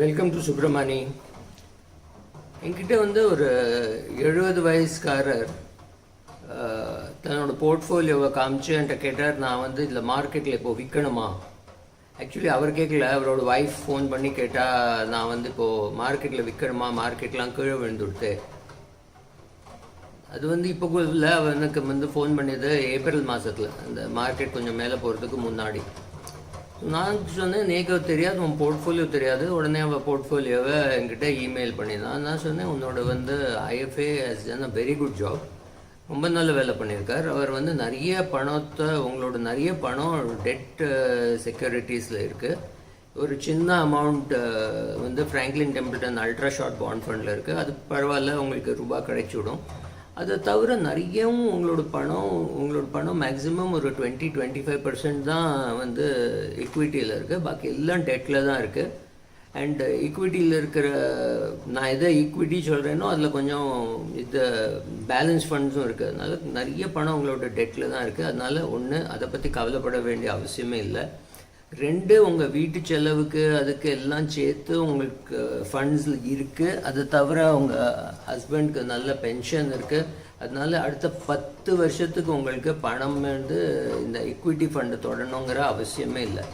Welcome to Subramani என்கிட்ட வந்து ஒரு எழுபது வயசுக்காரர் தன்னோட போர்ட்ஃபோலியோவை காமிச்சு என்கிட்ட கேட்டார் நான் வந்து இதில் மார்க்கெட்டில் இப்போது விற்கணுமா ஆக்சுவலி அவர் கேட்கல அவரோட ஒய்ஃப் ஃபோன் பண்ணி கேட்டால் நான் வந்து இப்போது மார்க்கெட்டில் விற்கணுமா மார்க்கெட்லாம் கீழே விழுந்துடுத்து. அது வந்து இப்போ இல்லை அவனுக்கு வந்து ஃபோன் பண்ணியது ஏப்ரல் மாதத்தில் அந்த மார்க்கெட் கொஞ்சம் மேலே போகிறதுக்கு முன்னாடி. நான் சொன்னேன் நேக்கு தெரியாது உன் போர்ட்ஃபோலியோ தெரியாது. உடனே அவள் போர்ட்ஃபோலியோவை என்கிட்ட இமெயில் பண்ணியிருந்தான் நான் சொன்னேன் உன்னோட வந்து IFA has done a very good job ரொம்ப நல்ல வேலை பண்ணியிருக்கார். அவர் வந்து நிறைய பணத்தை உங்களோட நிறைய பணம் டெட் செக்யூரிட்டிஸில் இருக்குது ஒரு சின்ன அமௌண்ட் வந்து Franklin Templeton ultra short bond ஃபண்டில் இருக்குது அது பரவாயில்ல உங்களுக்கு ரூபா கிடைச்சிடும் அதை தவிர நிறையவும் உங்களோட பணம் உங்களோட பணம் மேக்ஸிமம் ஒரு டுவெண்ட்டி டுவெண்ட்டி ஃபைவ் பர்சன்ட் தான் வந்து ஈக்விட்டியில் இருக்குது பாக்கி எல்லாம் டெட்டில் தான் இருக்குது அண்ட் ஈக்விட்டியில் இருக்கிற நான் எதை ஈக்விட்டி சொல்கிறேனோ அதில் கொஞ்சம் இது பேலன்ஸ் ஃபண்ட்ஸும் இருக்குது அதனால் நிறைய பணம் உங்களோட டெட்டில் தான் இருக்குது அதனால் ஒன்று அதை பற்றி கவலைப்பட வேண்டிய அவசியமே இல்லை. ரெண்டு உங்கள் வீட்டு செலவுக்கு அதுக்கு எல்லாம் சேர்த்து உங்களுக்கு ஃபண்ட்ஸ் இருக்குது அது தவிர உங்கள் ஹஸ்பண்ட்க்கு நல்ல பென்ஷன் இருக்குது அதனால அடுத்த பத்து வருஷத்துக்கு உங்களுக்கு பணம் வந்து இந்த இக்விட்டி ஃபண்டு தொடணுங்கிற அவசியமே இல்லை.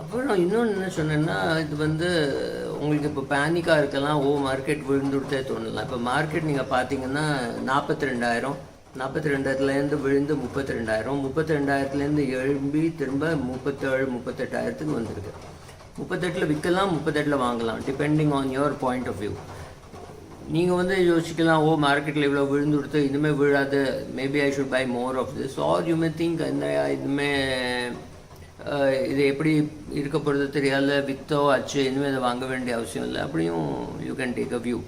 அப்புறம் இன்னொன்று என்ன சொன்னேன்னா இது வந்து உங்களுக்கு இப்போ பேனிக்காக இருக்கலாம். ஓ மார்க்கெட் விழுந்துடுத்தே தோணலாம். இப்போ மார்க்கெட் நீங்கள் பார்த்தீங்கன்னா நாற்பத்தி ரெண்டாயிரம். நாற்பத்தி ரெண்டாயிரத்துலேருந்து விழுந்து முப்பத்தி ரெண்டாயிரம் முப்பத்தி ரெண்டாயிரத்துலேருந்து எழும்பி திரும்ப முப்பத்தேழு முப்பத்தெட்டாயிரத்துக்கு வந்திருக்கு. முப்பத்தெட்டில் விற்கலாம் முப்பத்தெட்டில் வாங்கலாம் depending on your point of view நீங்கள் வந்து யோசிக்கலாம் ஓ மார்க்கெட்டில் இவ்வளோ விழுந்து கொடுத்து இனிமேல் விழாது maybe I should buy more of this or you may think என்ன இதுமே இது எப்படி இருக்க போகிறது தெரியாத வித்தோ ஆச்சு இனிமேல் இதை வாங்க வேண்டிய அவசியம் இல்லை. அப்படியும் you can take a view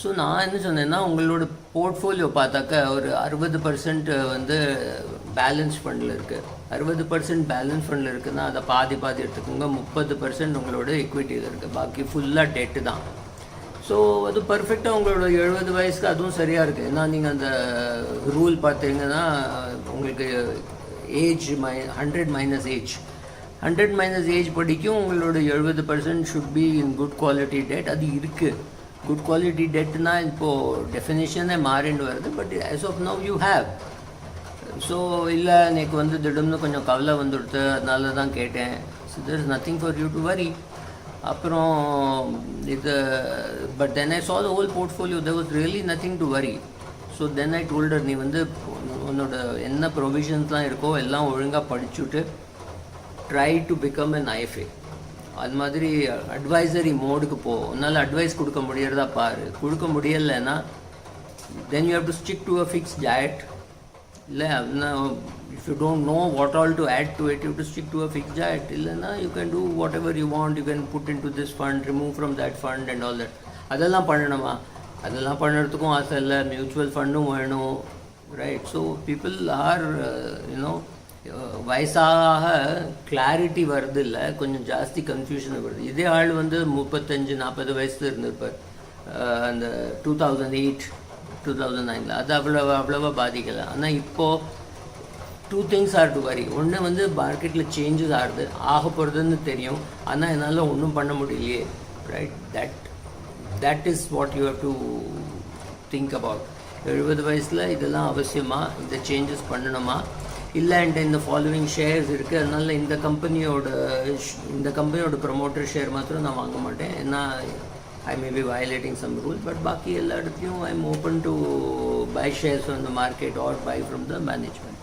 so நான் என்ன சொன்னேன்னா உங்களோட போர்ட்ஃபோலியோ பார்த்தாக்கா ஒரு அறுபது பர்சன்ட் வந்து பேலன்ஸ் ஃபண்டில் இருக்குது அறுபது பர்சன்ட் பேலன்ஸ் ஃபண்டில் இருக்குதுன்னா அதை பாதி பாதி எடுத்துக்கோங்க. முப்பது பர்சன்ட் உங்களோட எக்விட்டியில் இருக்குது பாக்கி ஃபுல்லாக டெட்டு தான். ஸோ அது பர்ஃபெக்டாக உங்களோட எழுபது வயசுக்கு அதுவும் சரியாக இருக்குது ஏன்னா நீங்கள் அந்த ரூல் பார்த்தீங்கன்னா உங்களுக்கு age my hundred minus age hundred minus age படிக்கும் உங்களோட எழுபது percent should be in good quality debt அது இருக்குது குட் குவாலிட்டி டெட்னா இப்போது டெஃபினேஷனே மாறிண்டு வருது but as of now you have so இல்லை எனக்கு வந்து திடம்னு கொஞ்சம் கவலை வந்துடுது அதனால தான் கேட்டேன் so there is nothing for you to worry அப்புறம் இது but then I saw the whole portfolio there was really nothing to worry so then I told her நீ வந்து உன்னோட என்ன ப்ரொவிஷன்ஸ்லாம் இருக்கோ எல்லாம் ஒழுங்காக படிச்சுட்டு try to become an IFA அது மாதிரி அட்வைசரி மோடுக்கு போ. உன்னால் அட்வைஸ் கொடுக்க முடியறதா பாரு. கொடுக்க முடியலைன்னா then you have to stick to a fix diet இல்லை if you don't know what all to add to it you to stick to a fix diet இல்லைன்னா you can do whatever you want you can put into this fund remove from that fund and all that அதெல்லாம் பண்ணணுமா? அதெல்லாம் பண்ணுறதுக்கும் ஆசை இல்லை. Mutual ஃபண்டும் வேணும். Right so people are you know வயசாக கிளாரிட்டி வருது இல்லை கொஞ்சம் ஜாஸ்தி கன்ஃபியூஷன் வருது. இதே ஆள் வந்து முப்பத்தஞ்சு நாற்பது வயசுல இருந்திருப்பார். அந்த two thousand eight two thousand நைனில் அது அவ்வளோ அவ்வளோவா பாதிக்கலை. ஆனால் இப்போது two things are to worry ஒன்று வந்து மார்க்கெட்டில் சேஞ்சஸ் ஆகுது ஆக போகிறதுன்னு தெரியும். ஆனால் என்னால் ஒன்றும் பண்ண முடியலையே. Right that that is what you have to think about எழுபது வயசில் இதெல்லாம் அவசியமாக இந்த சேஞ்சஸ் பண்ணணுமா? இல்லை அண்ட் இந்த ஃபாலோவிங் ஷேர்ஸ் இருக்குது அதனால் இந்த கம்பெனியோட இந்த கம்பெனியோட ப்ரொமோட்டர் ஷேர் மாத்திரம் நான் வாங்க மாட்டேன். ஏன்னா I may be violating some rule but பாக்கி எல்லா இடத்துலையும் I am open to buy shares from the market or buy from the management